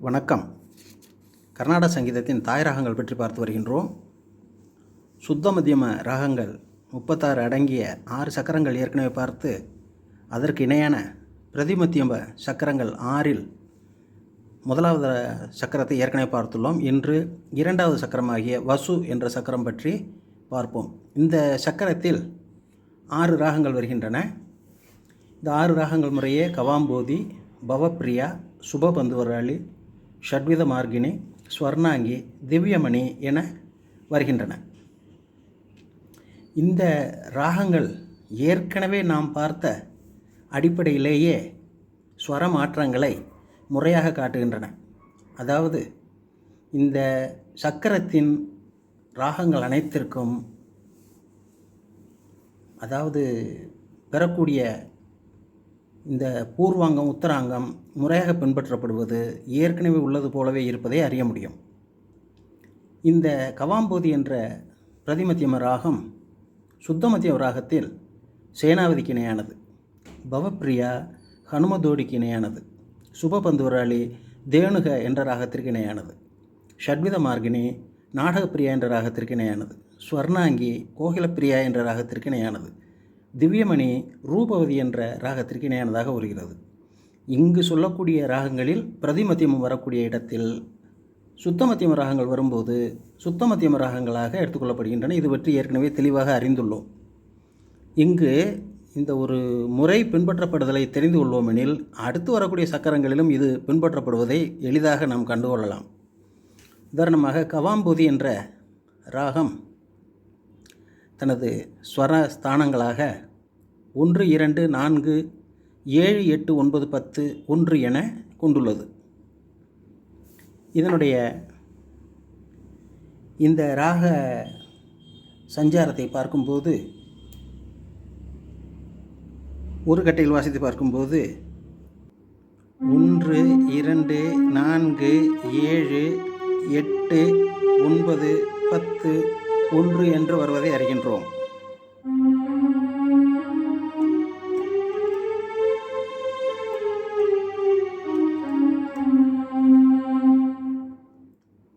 வணக்கம். கர்நாடக சங்கீதத்தின் தாய் ராகங்கள் பற்றி பார்த்து வருகின்றோம். சுத்த மத்தியம ராகங்கள் முப்பத்தாறு அடங்கிய ஆறு சக்கரங்கள் ஏற்கனவே பார்த்து அதற்கு இணையான பிரதிமத்தியம சக்கரங்கள் ஆறில் முதலாவது சக்கரத்தை ஏற்கனவே பார்த்துள்ளோம். இன்று இரண்டாவது சக்கரமாகிய வசு என்ற சக்கரம் பற்றி பார்ப்போம். இந்த சக்கரத்தில் ஆறு ராகங்கள் வருகின்றன. இந்த ஆறு ராகங்கள் முறையே கவாம்போதி பவப்பிரியா சுபபந்துவராளி ஷட்வித மார்கினி ஸ்வர்ணாங்கி திவ்யமணி என வருகின்றன. இந்த ராகங்கள் ஏற்கனவே நாம் பார்த்த அடிப்படையிலேயே ஸ்வர மாற்றங்களை முறையாக காட்டுகின்றன. அதாவது இந்த சக்கரத்தின் ராகங்கள் அனைத்திற்கும் அதாவது பெறக்கூடிய இந்த பூர்வாங்கம் உத்தராங்கம் முறையாக பின்பற்றப்படுவது ஏற்கனவே உள்ளது போலவே இருப்பதை அறிய முடியும். இந்த கவாம்போதி என்ற பிரதிமத்தியம ராகம் சுத்தமத்திய ராகத்தில் சேனாவதிக்கு இணையானது. பவப்பிரியா ஹனுமதோடிக்கு இணையானது. சுபபந்துவராளி தேனுக என்ற ராகத்திற்கு இணையானது. ஷட்வித மார்கினி நாடகப்பிரியா என்ற ராகத்திற்கு இணையானது. ஸ்வர்ணாங்கி கோகிலப்பிரியா என்ற ராகத்திற்கு இணையானது. திவ்யமணி ரூபவதி என்ற ராகத்திற்கு இணையானதாக வருகிறது. இங்கு சொல்லக்கூடிய ராகங்களில் பிரதிமத்தியமம் வரக்கூடிய இடத்தில் சுத்தமத்தியம ராகங்கள் வரும்போது சுத்தமத்தியம ராகங்களாக எடுத்துக்கொள்ளப்படுகின்றன. இது பற்றி ஏற்கனவே தெளிவாக அறிந்துள்ளோம். இங்கு இந்த ஒரு முறை பின்பற்றப்படுதலை தெரிந்து கொள்வோமெனில் அடுத்து வரக்கூடிய சக்கரங்களிலும் இது பின்பற்றப்படுவதை எளிதாக நாம் கண்டுகொள்ளலாம். உதாரணமாக கவாம்பூதி என்ற ராகம் தனது ஸ்வர ஸ்தானங்களாக ஒன்று இரண்டு நான்கு ஏழு எட்டு ஒன்பது பத்து ஒன்று என கொண்டுள்ளது. இதனுடைய இந்த ராக சஞ்சாரத்தை பார்க்கும்போது ஒரு கட்டையில் வாசித்து பார்க்கும்போது ஒன்று இரண்டு நான்கு ஏழு எட்டு ஒன்பது பத்து ஒன்று என்று வருவதை அறிகின்றோம்.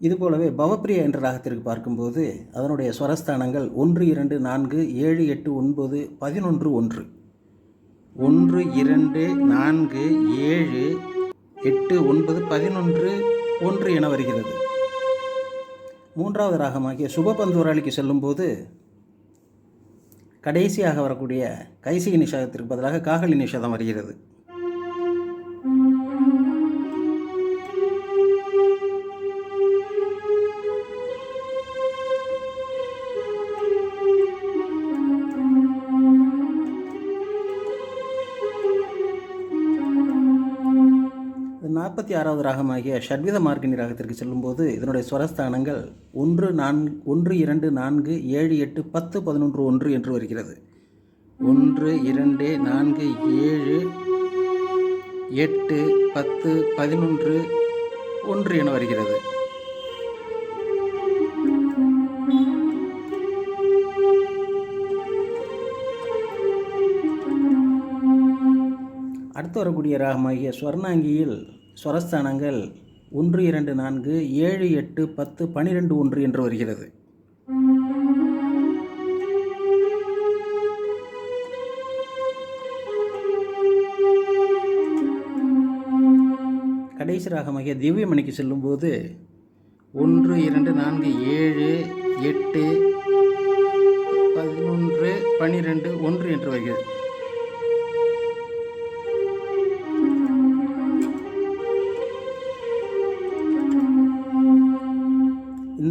இதுபோலவே பவப்பிரியா என்ற ராகத்திற்கு பார்க்கும்போது அதனுடைய ஸ்வரஸ்தானங்கள் ஒன்று இரண்டு நான்கு ஏழு எட்டு ஒன்பது பதினொன்று ஒன்று. ஒன்று இரண்டு நான்கு ஏழு எட்டு ஒன்பது பதினொன்று ஒன்று என வருகிறது. மூன்றாவது ராகமாகிய சுபபந்தூராளிக்கு செல்லும்போது கடைசியாக வரக்கூடிய கைசிகி நிஷாதத்திற்கு பதிலாக காகலி நிஷாதம் வருகிறது. நாற்பத்தி ஆறாவது ராகமாகிய ஷட்வித மார்கினி ராகத்திற்கு செல்லும்போது இதனுடைய ஸ்வரஸ்தானங்கள் ஒன்று நான்கு ஒன்று இரண்டு நான்கு ஏழு எட்டு பத்து பதினொன்று ஒன்று என்று வருகிறது. ஒன்று இரண்டு நான்கு ஏழு எட்டு பத்து பதினொன்று ஒன்று என வருகிறது. அடுத்து வரக்கூடிய ராகமாகிய ஸ்வர்ணாங்கியில் ஸ்வரஸ்தானங்கள் ஒன்று இரண்டு நான்கு ஏழு எட்டு பத்து பனிரெண்டு ஒன்று என்று வருகிறது. கடைசி ராகமாகிய திவ்யமணிக்கு செல்லும்போது ஒன்று இரண்டு நான்கு ஏழு எட்டு பதினொன்று பனிரெண்டு ஒன்று என்று வருகிறது.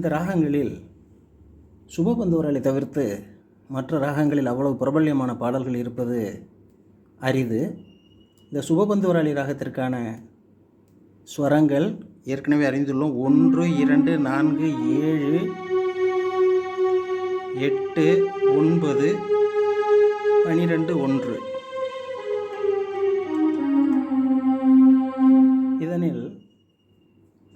இந்த ராகங்களில் சுபபந்துவரலை தவிர்த்து மற்ற ராகங்களில் அவ்வளவு பிரபல்யமான பாடல்கள் இருப்பது அரிது. இந்த சுபபந்துவராளி ராகத்திற்கான ஸ்வரங்கள் ஏற்கனவே அறிந்துள்ளோம். ஒன்று இரண்டு நான்கு ஏழு எட்டு ஒன்பது பனிரெண்டு ஒன்று. இதனில்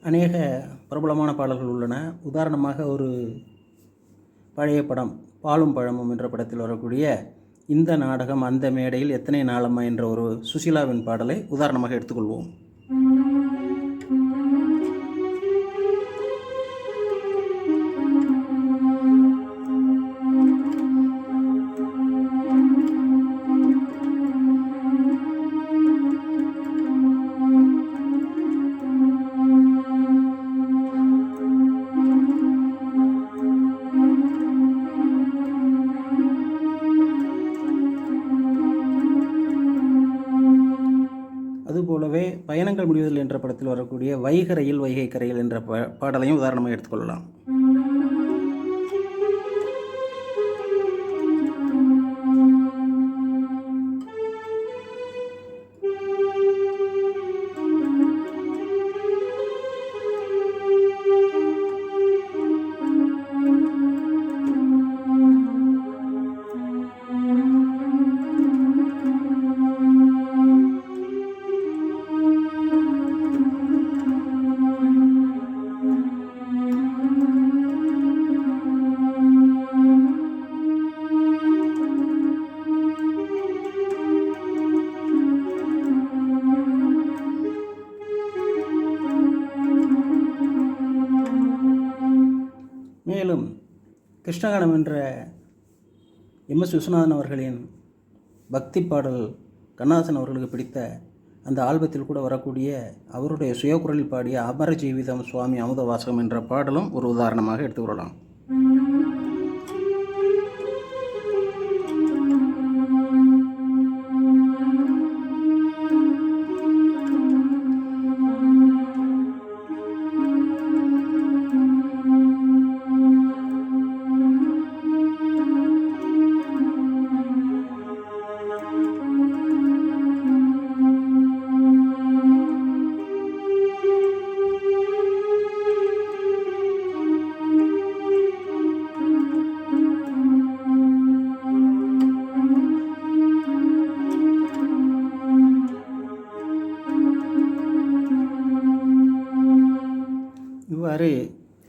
அநேக பிரபலமான பாடல்கள் உள்ளன. உதாரணமாக ஒரு பழைய படம் பாலும் பழமும் என்ற படத்தில் வரக்கூடிய இந்த நாடகம் அந்த மேடையில் எத்தனை நாளம்மா என்ற ஒரு சுசிலாவின் பாடலை உதாரணமாக எடுத்துக்கொள்வோம். காலங்கள் முடிவதில் என்ற படத்தில் வரக்கூடிய வைகரையில் வைகை கரையில் என்ற பாடலையும் உதாரணமாக எடுத்துக்கொள்ளலாம். மேலும் கிருஷ்ணகானம் என்ற எம் எஸ் விஸ்வநாதன் அவர்களின் பக்தி பாடல் கண்ணாசன் அவர்களுக்கு பிடித்த அந்த ஆல்பத்தில் கூட வரக்கூடிய அவருடைய சுயக்குரலில் பாடிய அமர ஜீவிதம் சுவாமி அமுத வாசகம் என்ற பாடலும் ஒரு உதாரணமாக எடுத்துக்கொள்ளலாம்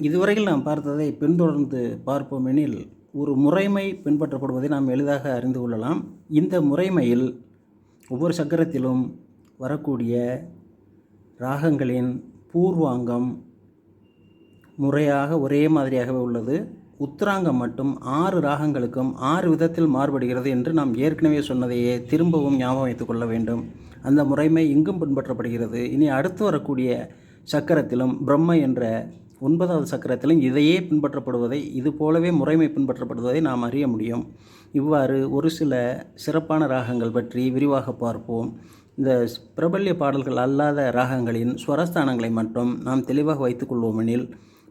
இதுவரையில் நாம் பார்த்ததை பின்தொடர்ந்து பார்ப்போம் எனில் ஒரு முறைமை பின்பற்றப்படுவதை நாம் எளிதாக அறிந்து கொள்ளலாம். இந்த முறைமையில் ஒவ்வொரு சக்கரத்திலும் வரக்கூடிய ராகங்களின் பூர்வாங்கம் முறையாக ஒரே மாதிரியாகவே உள்ளது. உத்தராங்கம் மட்டும் ஆறு ராகங்களுக்கும் ஆறு விதத்தில் மாறுபடுகிறது என்று நாம் ஏற்கனவே சொன்னதையே திரும்பவும் ஞாபகம் வைத்துக் கொள்ள வேண்டும். அந்த முறைமை இங்கும் பின்பற்றப்படுகிறது. இனி அடுத்து வரக்கூடிய சக்கரத்திலும் பிரம்ம என்ற ஒன்பதாவது சக்கரத்திலும் இதையே பின்பற்றப்படுவதை இது போலவே முறைமை பின்பற்றப்படுவதை நாம் அறிய முடியும். இவ்வாறு ஒரு சில சிறப்பான ராகங்கள் பற்றி விரிவாக பார்ப்போம். இந்த பிரபல்ய பாடல்கள் அல்லாத ராகங்களின் ஸ்வரஸ்தானங்களை மட்டும் நாம் தெளிவாக வைத்துக்கொள்வோமெனில்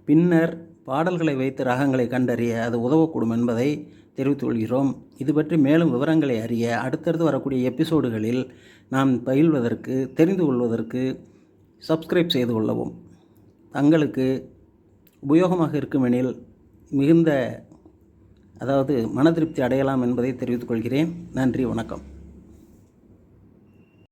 பின்னர் பாடல்களை வைத்து ராகங்களை கண்டறிய அது உதவக்கூடும் என்பதை தெரிவித்துக் கொள்கிறோம். இது பற்றி மேலும் விவரங்களை அறிய அடுத்தடுத்து வரக்கூடிய எபிசோடுகளில் நாம் பயில்வதற்கு தெரிந்து கொள்வதற்கு சப்ஸ்கிரைப் செய்து கொள்ளவும். தங்களுக்கு உபயோகமாக இருக்குமெனில் மிகுந்த அதாவது மன திருப்தி அடையலாம் என்பதை தெரிவித்துக் கொள்கிறேன். நன்றி வணக்கம்.